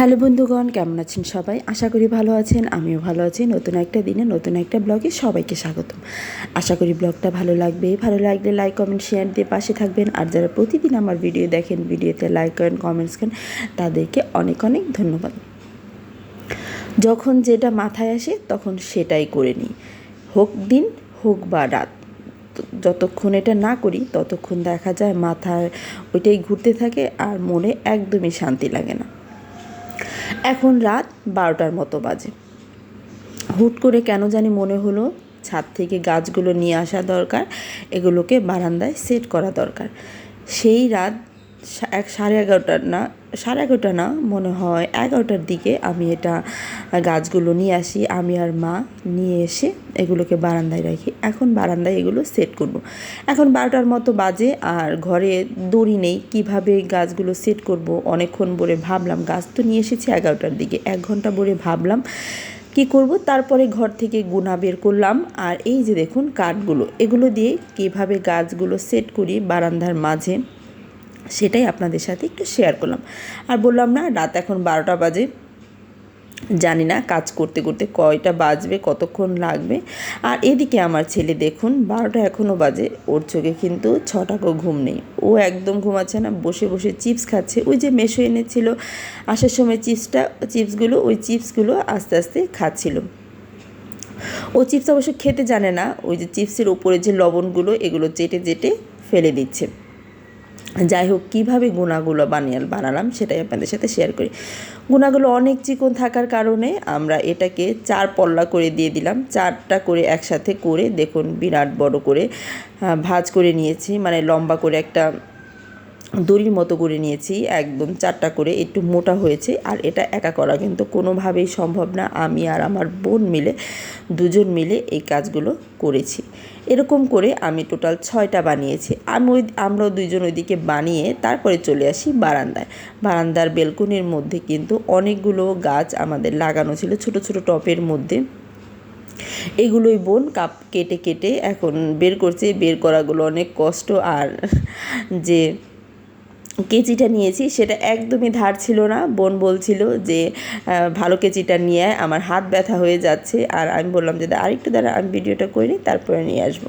Hello বন্ধুগণ, কেমন আছেন সবাই? আশা করি ভালো আছেন, আমিও ভালো আছি। নতুন একটা দিনে নতুন একটা ব্লগে সবাইকে স্বাগতম। আশা করি ব্লগটা ভালো লাগবে। ভালো লাগলে লাইক কমেন্ট শেয়ার দিয়ে পাশে থাকবেন। আর যারা প্রতিদিন আমার ভিডিও দেখেন ভিডিওতে লাইক করেন কমেন্টস করেন, তাদেরকে অনেক অনেক ধন্যবাদ। যখন যেটা মাথায় আসে, তখন সেটাই করে নিই। হোক দিন, হোক বা রাত। যতক্ষণ এটা না করি, ততক্ষণ দেখা যায় মাথায় ওইটাই ঘুরতে থাকে আর মনে একদমই শান্তি লাগে না। এখন রাত বারোটার মতো বাজে। হুট করে কেন জানি মনে হলো ছাদ থেকে গাছগুলো নিয়ে আসা দরকার, এগুলোকে বারান্দায় সেট করা দরকার। সেই রাত এক সাড়ে এগারোটার না, সাড়ে এগারোটা না মনে হয় এগারোটার দিকে আমি এটা গাছগুলো নিয়ে আসি, আমি আর মা নিয়ে এসে এগুলোকে বারান্দায় রাখি। এখন বারান্দায় এগুলো সেট করব। এখন বারোটার মতো বাজে আর ঘরে দড়ি নেই, কীভাবে গাছগুলো সেট করব? অনেকক্ষণ ভরে ভাবলাম, গাছ তো নিয়ে এসেছি এগারোটার দিকে, এক ঘণ্টা ভরে ভাবলাম কি করব? তারপরে ঘর থেকে গুনা বের করলাম আর এই যে দেখুন কাঠগুলো, এগুলো দিয়ে কীভাবে গাছগুলো সেট করি বারান্দার মাঝে। সেটাই আপনাদের সাথে একটু শেয়ার করলাম। আর বললাম না, রাত এখন বারোটা বাজে। জানি না কাজ করতে করতে কয়টা বাজবে, কতক্ষণ লাগবে। আর এদিকে আমার ছেলে দেখুন, বারোটা এখনও বাজে। ওর চোখে কিন্তু ছটা ছটাকও ঘুম নেই। ও একদম ঘুমাচ্ছে না, বসে বসে চিপস খাচ্ছে। ওই যে মেশো এনেছিল, আসার সময় চিপসটা, চিপসগুলো, ওই চিপসগুলো আস্তে আস্তে খাচ্ছিল। ও চিপস অবশ্য খেতে জানে না, ওই যে চিপসের ওপরে যে লবণগুলো, এগুলো চেটে চেটে ফেলে দিচ্ছে। যাই হোক কীভাবে গুণাগুলো বানিয়ে বানালাম সেটাই আপনাদের সাথে শেয়ার করি। গুণাগুলো অনেক চিকন থাকার কারণে আমরা এটাকে চার পল্লা করে দিয়ে দিলাম। চারটা করে একসাথে করে দেখুন বিরাট বড় করে ভাজ ভাঁজ করে নিয়েছি। মানে লম্বা করে একটা দড়ির মতো করে নিয়েছি, একদম চারটা করে, একটু মোটা হয়েছে, আর এটা একা করা কিন্তু কোনোভাবেই সম্ভব না। আমি আর আমার বোন মিলে, দুজন মিলে এই কাজগুলো করেছি। এরকম করে আমি টোটাল ছয়টা বানিয়েছি। আমি ওই আমরা দুইজন ওইদিকে বানিয়ে তারপরে চলে আসি বারান্দায়। বারান্দার বেলকনির মধ্যে কিন্তু অনেকগুলো গাছ আমাদের লাগানো ছিল, ছোট ছোট টপের মধ্যে। এগুলোই বোন কাপ কেটে কেটে এখন বের করছে। বের করাগুলো অনেক কষ্ট আর যে কেচিটা নিয়েছি, সেটা একদমই ধার ছিল না। বোন বলছিল যে ভালো কেচিটা নিয়ে আমার হাত ব্যথা হয়ে যাচ্ছে। আর আমি বললাম যে আরেকটু দ্বারা আমি ভিডিওটা করি তারপরে নিয়ে আসব।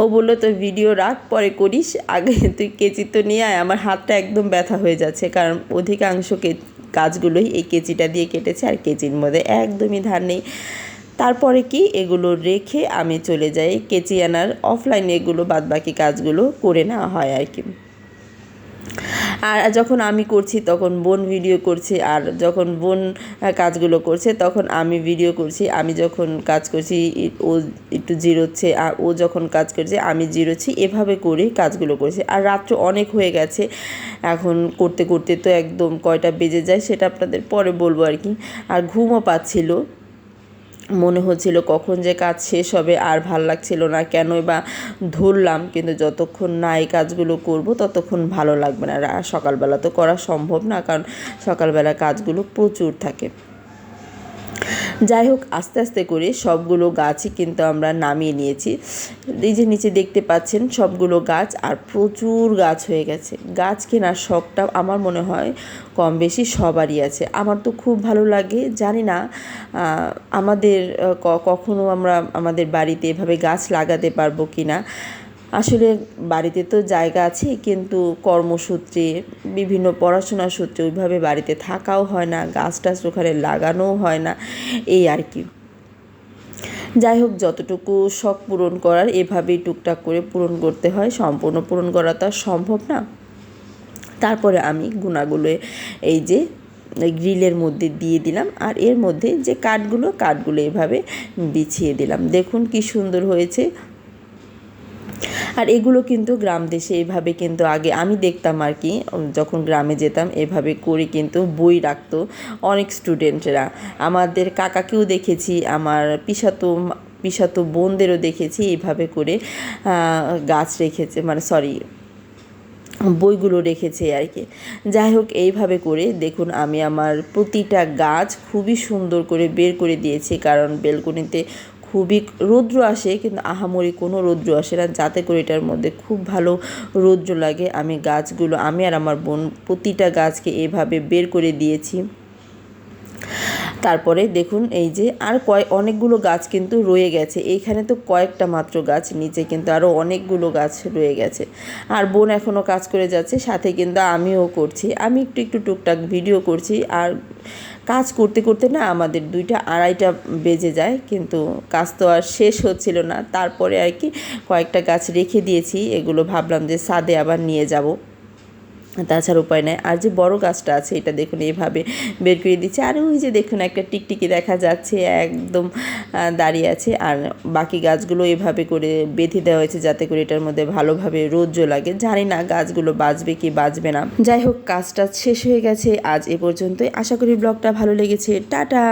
ও বলল তো ভিডিও রাখ পরে করিস, আগে তুই কেচি তো নিয়ে আয়, আমার হাতটা একদম ব্যথা হয়ে যাচ্ছে। কারণ অধিকাংশ কে, কাজগুলোই এই কেচিটা দিয়ে কেটেছে, আর কেচির মধ্যে একদমই ধার নেই। তারপরে কি, এগুলো রেখে আমি চলে যাই, কেচি আনার অফলাইনে এগুলো বাদবাকি কাজগুলো করে নেওয়া হয় আর কি। আর যখন আমি করছি, তখন বোন ভিডিও করছে আর যখন বোন কাজগুলো করছে, তখন আমি ভিডিও করছি। আমি যখন কাজ করছি ও একটু জিরোচ্ছে, আর ও যখন কাজ করছে, আমি জিরোচ্ছি। এভাবে করে কাজগুলো করছি। আর রাত্র অনেক হয়ে গেছে। এখন করতে করতে তো একদম কয়টা বেজে যায় সেটা আপনাদের পরে বলব আর কি। আর ঘুমও পাচ্ছিল। মনে হচ্ছিল কখন যে কাজ শেষ হবে আর ভালো লাগছিল না, কেনই বা ধরলাম, কিন্তু যতক্ষণ না এই কাজগুলো করব ততক্ষণ ভালো লাগবে না। সকালবেলা তো করা সম্ভব না, কারণ সকালবেলা কাজগুলো প্রচুর থাকে। যাই হোক, আস্তে আস্তে করে সবগুলো গাছই কিন্তু আমরা নামিয়ে নিয়েছি। এই যে নিচে দেখতে পাচ্ছেন, সবগুলো গাছ আর প্রচুর গাছ হয়ে গেছে। গাছ কেনার শখটা আমার মনে হয় কম বেশি সবারই আছে। আমার তো খুব ভালো লাগে, জানি না আমাদের কখনো আমরা আমাদের বাড়িতে এভাবে গাছ লাগাতে পারব কি না আসলে বাড়িতে তো জায়গা আছে, কিন্তু কর্মসূত্রে, বিভিন্ন পড়াশোনার সূত্রে ওইভাবে বাড়িতে থাকাও হয় না গাছ টাছ ওখানে লাগানোও হয় না, এই আর কি। যাই হোক, যতটুকু শখ পূরণ করার, এভাবেই টুকটাক করে পূরণ করতে হয়। সম্পূর্ণ পূরণ করা তো আর সম্ভব না। তারপরে আমি গুণাগুলো এই যে গ্রিলের মধ্যে দিয়ে দিলাম, আর এর মধ্যে যে কাঠগুলো কাঠগুলো এভাবে বিছিয়ে দিলাম। দেখুন কি সুন্দর হয়েছে। আর এগুলো কিন্তু গ্রাম দেশে এভাবে কিন্তু আগে আমি দেখতাম আর কি যখন গ্রামে যেতাম এভাবে করে কিন্তু বই রাখতো অনেক স্টুডেন্টরা। আমাদের কাকাকেও দেখেছি, আমার পিসাতো পিসাতো বোনদেরও দেখেছি এইভাবে করে গাছ রেখেছে মানে সরি, বইগুলো রেখেছে আর কি। যাই হোক, এইভাবে করে দেখুন আমি আমার প্রতিটা গাছ খুবই সুন্দর করে বের করে দিয়েছি, কারণ বেলকনিতে খুবই রৌদ্র আসে, কিন্তু আহামরি কোনো রৌদ্র আসে না। যাতে করে এটার মধ্যে খুব ভালো রৌদ্র লাগে। আমি গাছগুলো, আমি আর আমার বোন প্রতিটা গাছকে এভাবে বের করে দিয়েছি। তারপরে দেখুন এই যে আর কয়, অনেকগুলো গাছ কিন্তু রয়ে গেছে। এইখানে তো কয়েকটা মাত্র গাছ, নিচে কিন্তু আরও অনেকগুলো গাছ রয়ে গেছে। আর বোন এখনও কাজ করে যাচ্ছে, সাথে কিন্তু আমিও করছি। আমি একটু একটু টুকটাক ভিডিও করছি। আর কাজ করতে করতে না আমাদের দুইটা আড়াইটা বেজে যায়, কিন্তু কাজ তো আর শেষ হচ্ছিল না। তারপরে আর কি কয়েকটা গাছ রেখে দিয়েছি। এগুলো ভাবলাম যে সাদে আবার নিয়ে যাব। তাছাড়া উপায় নেই। আর যে বড় গাছটা আছে, এটা দেখুন এভাবে বের করে দিচ্ছে। আর ওই যে দেখুন, একটা টিকটিকি দেখা যাচ্ছে, একদম দাঁড়িয়ে আছে। আর বাকি গাছগুলো এভাবে করে বেঁধে দেওয়া হয়েছে যাতে করে এটার মধ্যে ভালোভাবে রৌদ্র লাগে। জানি না গাছগুলো বাঁচবে কি বাঁচবে না। যাই হোক, কাজটা শেষ হয়ে গেছে। আজ এ পর্যন্তই। আশা করি ব্লগটা ভালো লেগেছে। টাটা!